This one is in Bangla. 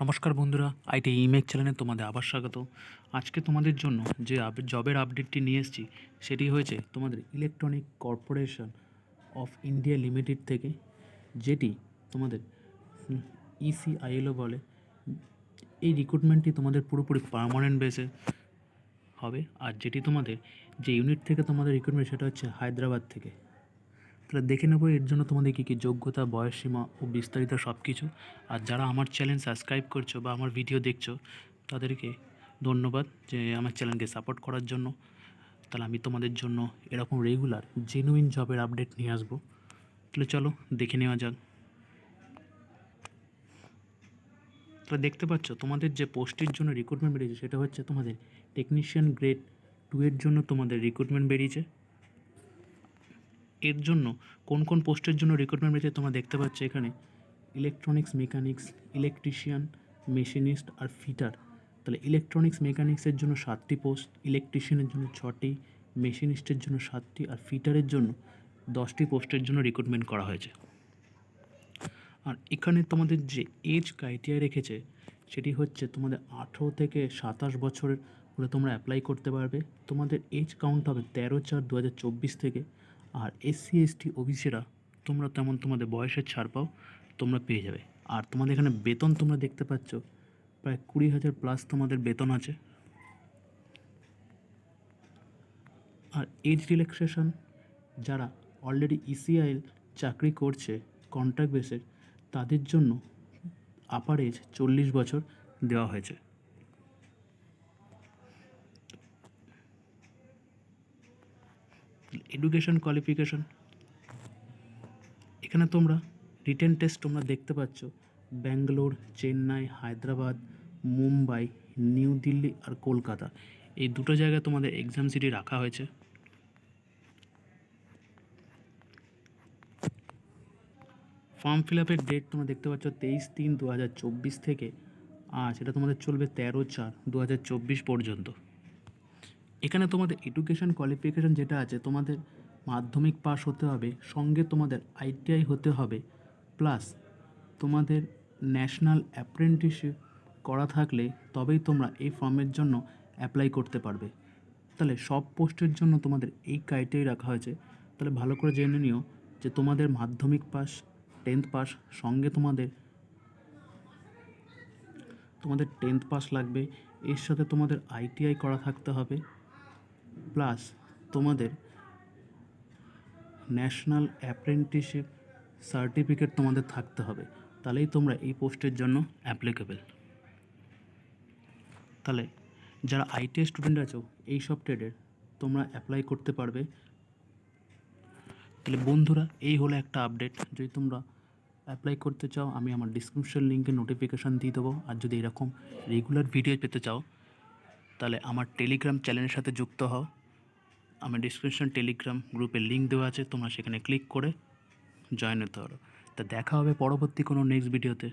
নমস্কার বন্ধুরা, আইটি ইমেক চ্যানেলে তোমাদের আবার স্বাগত। আজকে তোমাদের জন্য যে জবের আপডেটটি নিয়ে এসেছি, সেটি হয়েছে তোমাদের electronic corporation of India limited থেকে, যেটি তোমাদের ইসিআইএলও বলে। এই রিক্রুটমেন্টটি তোমাদের পুরোপুরি পার্মানেন্ট বেসে হবে, আর যেটি তোমাদের যে ইউনিট থেকে তোমাদের রিক্রুটমেন্ট, সেটা হচ্ছে হায়দ্রাবাদ থেকে। তাহলে দেখে নেব এর জন্য তোমাদের কী কী যোগ্যতা, বয়সসীমা ও বিস্তারিত সব কিছু। আর যারা আমার চ্যানেল সাবস্ক্রাইব করছ বা আমার ভিডিও দেখছ, তাদেরকে ধন্যবাদ যে আমার চ্যানেলকে সাপোর্ট করার জন্য। তাহলে আমি তোমাদের জন্য এরকম রেগুলার জেনুইন জবের আপডেট নিয়ে আসব। তাহলে চলো, দেখে নেওয়া যাক। তাহলে দেখতে পাচ্ছ, তোমাদের যে পোস্টের জন্য রিক্রুটমেন্ট বেরিয়েছে, সেটা হচ্ছে তোমাদের টেকনিশিয়ান গ্রেড টু এর জন্য তোমাদের রিক্রুটমেন্ট বেরিয়েছে। এর জন্য কোন কোন পোস্টের জন্য রিক্রুটমেন্ট বেরিয়েছে তোমরা দেখতে পাচ্ছ এখানে। ইলেকট্রনিক্স মেকানিক্স ইলেকট্রিশিয়ান মেশিনিস্ট আর ফিটার তাহলে ইলেকট্রনিক্স মেকানিক্সের জন্য সাতটি পোস্ট ইলেকট্রিশিয়ানের জন্য ছটি মেশিনিস্টের জন্য সাতটি আর ফিটারের জন্য দশটি পোস্টের জন্য রিক্রুটমেন্ট করা হয়েছে। আর এখানে তোমাদের যে এজ ক্রাইটেরিয়া রেখেছে, সেটি হচ্ছে তোমাদের আঠেরো থেকে সাতাশ বছরের হলে তোমরা অ্যাপ্লাই করতে পারবে। তোমাদের এজ কাউন্ট হবে তেরো চার দু থেকে। আর এসসি, এসটি, ওবিসিরা তোমরা তেমন তোমাদের বয়সের ছাড় পাও, তোমরা পেয়ে যাবে। আর তোমাদের এখানে বেতন তোমরা দেখতে পাচ্ছ, প্রায় কুড়ি হাজার প্লাস তোমাদের বেতন আছে। আর এজ রিল্যাক্সেশন যারা অলরেডি ইসিআইএল চাকরি করছে কন্ট্রাক্ট বেসের তাদের জন্য আপার এজ চল্লিশ বছর দেওয়া হয়েছে। এডুকেশন কোয়ালিফিকেশন এখানে তোমরা রিটেন টেস্ট তোমরা দেখতে পাচ্ছ। ব্যাঙ্গালোর, চেন্নাই, হায়দ্রাবাদ, মুম্বাই, নিউ দিল্লি আর কলকাতা। এই দুটো জায়গায় তোমাদের এক্সাম সিটি রাখা হয়েছে। ফর্ম ফিল আপের ডেট তোমরা দেখতে পাচ্ছ তেইশ তিন দু হাজার চব্বিশ থেকে। আর সেটা তোমাদের চলবে তেরো চার দু হাজার চব্বিশ পর্যন্ত। এখানে তোমাদের এডুকেশন কোয়ালিফিকেশন যেটা আছে, তোমাদের মাধ্যমিক পাস হতে হবে, সঙ্গে তোমাদের আইটিআই হতে হবে প্লাস তোমাদের ন্যাশনাল অ্যাপ্রেন্টিসশিপ করা থাকলে তবেই তোমরা এই ফর্মের জন্য অ্যাপ্লাই করতে পারবে। তাহলে সব পোস্টের জন্য তোমাদের এই ক্রাইটেরিয়া রাখা হয়েছে। তাহলে ভালো করে জেনে নিও যে তোমাদের মাধ্যমিক পাস টেন্থ পাস সঙ্গে তোমাদের তোমাদের টেন্থ পাস লাগবে, এর সাথে তোমাদের আইটিআই করা থাকতে হবে। প্লাস তোমাদের ন্যাশনাল অ্যাপ্রেন্টিসশিপ সার্টিফিকেট তোমাদের থাকতে হবে। তাহলেই তোমরা এই পোস্টের জন্য অ্যাপ্লিকেবল তাহলে যারা আইটিআই স্টুডেন্ট আছো, এই সব ট্রেডের তোমরা অ্যাপ্লাই করতে পারবে। তাহলে বন্ধুরা, এই হলো একটা আপডেট যদি তোমরা অ্যাপ্লাই করতে চাও, আমি আমার ডিসক্রিপশন লিঙ্কে নোটিফিকেশান দিয়ে দেবো। আর যদি এরকম রেগুলার ভিডিও পেতে চাও, তাহলে আমার টেলিগ্রাম চ্যানেলের সাথে যুক্ত হও। আমার ডিসক্রিপশন টেলিগ্রাম গ্রুপের লিঙ্ক দেওয়া আছে, তোমরা সেখানে ক্লিক করে জয়েন হতে পারো। তা দেখা হবে পরবর্তী কোনো নেক্সট ভিডিওতে